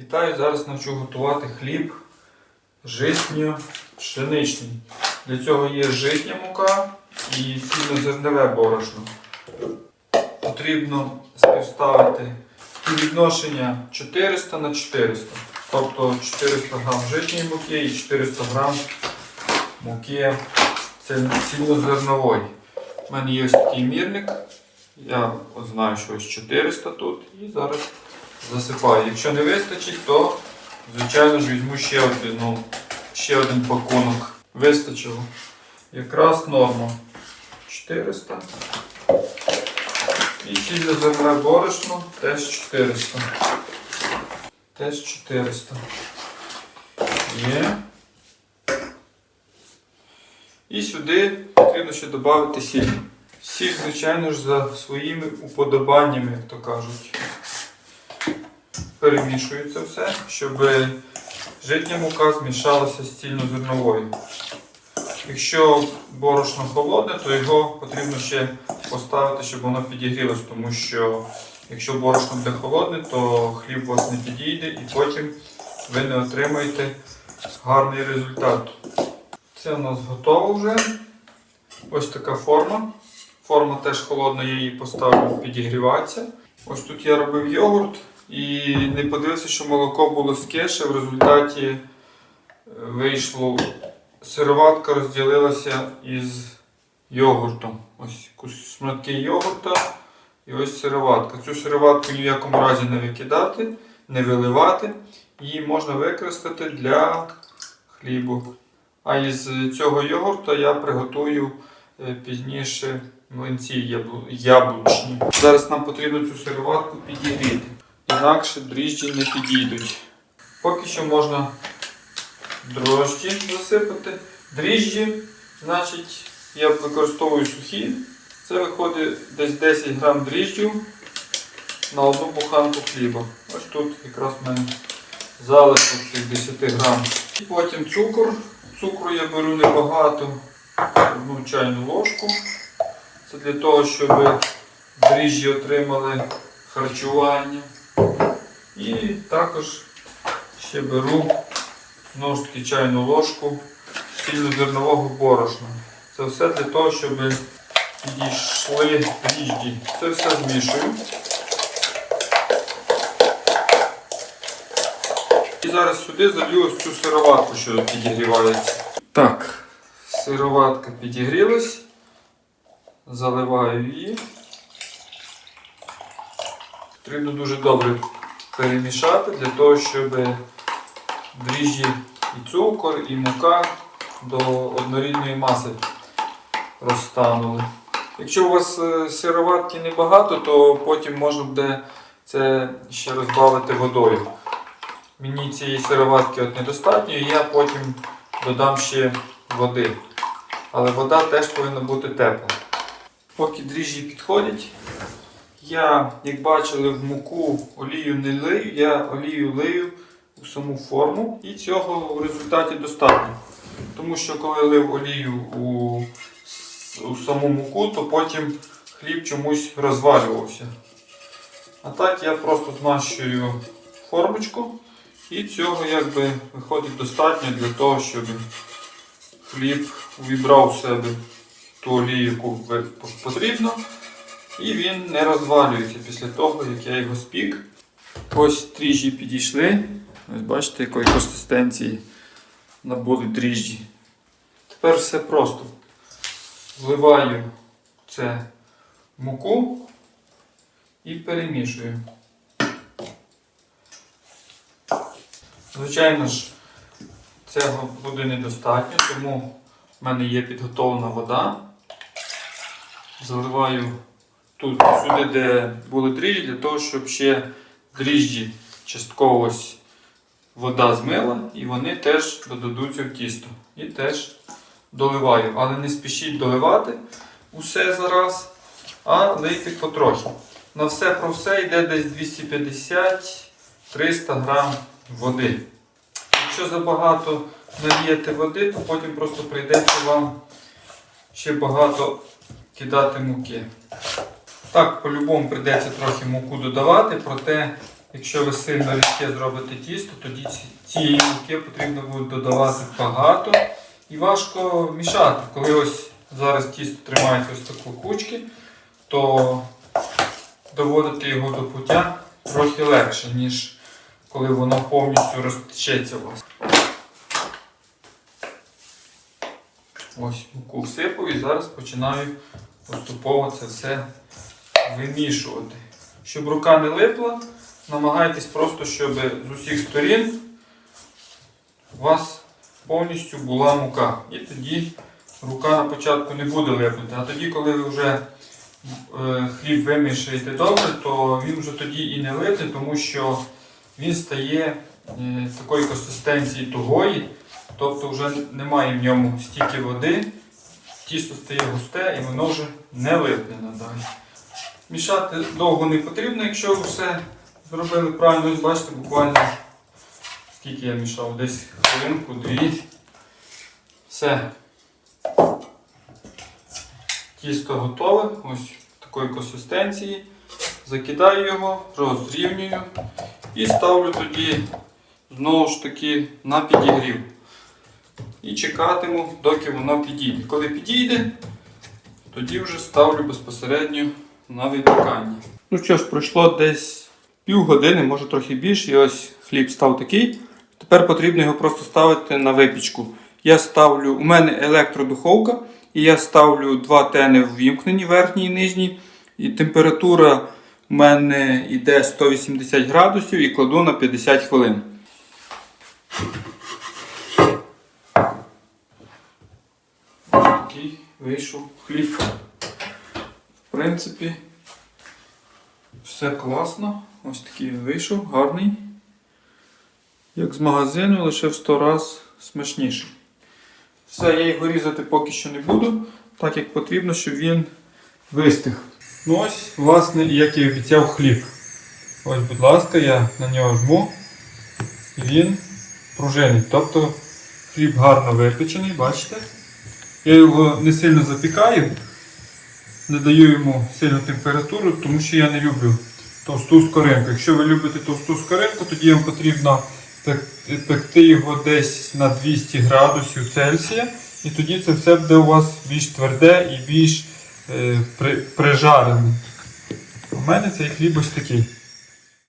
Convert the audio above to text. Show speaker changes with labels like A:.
A: Вітаю! Зараз навчу готувати хліб житньо-пшеничний. Для цього є житня мука і цільнозернове борошно. Потрібно співставити співвідношення 400 на 400. Тобто 400 грам житньої муки і 400 грам муки ціль- цільнозернової. У мене є такий мірник. Я знаю, що ось 400 тут. І зараз засипаю. Якщо не вистачить, то звичайно ж візьму ще один, ну, ще один пакунок. Вистачило. Якраз норма. 400. І цільнозернове борошно теж 400. Теж 400. Є. І сюди потрібно ще додати сіль. Сіль, звичайно ж, за своїми уподобаннями, як то кажуть. Перемішую це все, щоб житня мука змішалася з цільнозерновою. Якщо борошно холодне, то його потрібно ще поставити, щоб воно підігрілось, тому що якщо борошно буде холодне, то хліб у вас не підійде і потім ви не отримаєте гарний результат. Це у нас готово вже. Ось така форма. Форма теж холодна, я її поставлю підігріватися. Ось тут я робив йогурт і не подивився, що молоко було з кеші. В результаті е, вийшло сироватка розділилася із йогуртом. Ось шматки йогурта і ось сироватка. Цю сироватку ні в якому разі не викидати, не виливати. Її можна використати для хлібу. А із цього йогурта я приготую е, пізніше млинці яблучні. Зараз нам потрібно цю сироватку підігріти. Інакше дріжджі не підійдуть. Поки що можна дрожджі засипати. Дріжджі, значить, я використовую сухі. Це виходить десь 10 грам дріжджів на одну буханку хліба. Ось тут якраз в мене залишок цих 10 грам. І потім цукор. Цукру я беру небагато, одну чайну ложку. Це для того, щоб дріжджі отримали харчування. І також ще беру знову ж таки чайну ложку цільнозернового борошна. Це все для того, щоб підійшли дріжджі. Це все змішую. І зараз сюди залью ось цю сироватку, що підігрівається. Так, сироватка підігрілась. Заливаю її. Потрібно дуже добре перемішати для того, щоб дріжджі і цукор, і мука до однорідної маси розтанули. Якщо у вас е, сироватки небагато, то потім можна буде це ще розбавити водою. Мені цієї сироватки от недостатньо, і я потім додам ще води. Але вода теж повинна бути тепла. Поки дріжджі підходять, я, як бачили, в муку олію не лию, я олію лию у саму форму і цього в результаті достатньо. Тому що коли лив олію у, у саму муку, то потім хліб чомусь розвалювався. А так я просто змащую формочку і цього якби виходить достатньо для того, щоб хліб увібрав в себе ту олію, яку потрібно. І він не розвалюється після того, як я його спік. Ось дріжджі підійшли. Ось бачите, якої консистенції набули дріжджі. Тепер все просто. Вливаю це муку і перемішую. Звичайно ж, цього буде недостатньо, тому в мене є підготовлена вода. Заливаю тут, сюди, де були дріжджі, для того, щоб ще дріжджі частково вода змила, і вони теж додадуться в тісто. І теж доливаю. Але не спішіть доливати усе зараз, а лийте потрохи. На все про все йде десь 250-300 грам води. Якщо забагато налієте води, то потім просто прийдеться вам ще багато кидати муки. Так, по-любому прийдеться трохи муку додавати, проте якщо ви сильно різке зробите тісто, тоді ці- цієї муки потрібно буде додавати багато і важко мішати. Коли ось зараз тісто тримається ось таку кучки, то доводити його до пуття трохи легше, ніж коли воно повністю розтечеться у вас. Ось муку всипав і зараз починаю поступово це все вимішувати. Щоб рука не липла, намагайтесь просто, щоб з усіх сторін у вас повністю була мука. І тоді рука на початку не буде липнути. А тоді, коли ви вже е, хліб вимішаєте добре, то він вже тоді і не липне, тому що він стає е, такої консистенції тугої, тобто вже немає в ньому стільки води, тісто стає густе і воно вже не липне надалі. Мішати довго не потрібно, якщо ви все зробили правильно. Ось бачите, буквально скільки я мішав, десь хвилинку, дві. Все. Тісто готове, ось такої консистенції. Закидаю його, розрівнюю і ставлю тоді знову ж таки на підігрів. І чекатиму, доки воно підійде. Коли підійде, тоді вже ставлю безпосередньо на випікання. Ну що ж, пройшло десь півгодини, може трохи більше, і ось хліб став такий. Тепер потрібно його просто ставити на випічку. Я ставлю, у мене електродуховка, і я ставлю два тени ввімкнені, верхній і нижній. І температура у мене йде 180 градусів і кладу на 50 хвилин. Такий вийшов хліб. Принципі, все класно. Ось такий вийшов, гарний. Як з магазину, лише в 100 раз смачніший. Все, я його різати поки що не буду, так як потрібно, щоб він вистиг. Ну ось, власне, як і обіцяв хліб. Ось, будь ласка, я на нього жму. І він пружинить. Тобто хліб гарно випечений, бачите? Я його не сильно запікаю, не даю йому сильну температуру, тому що я не люблю товсту скоринку. Якщо ви любите товсту скоринку, тоді вам потрібно пекти його десь на 200 градусів Цельсія. І тоді це все буде у вас більш тверде і більш е, при, прижарене. У мене цей хліб ось такий.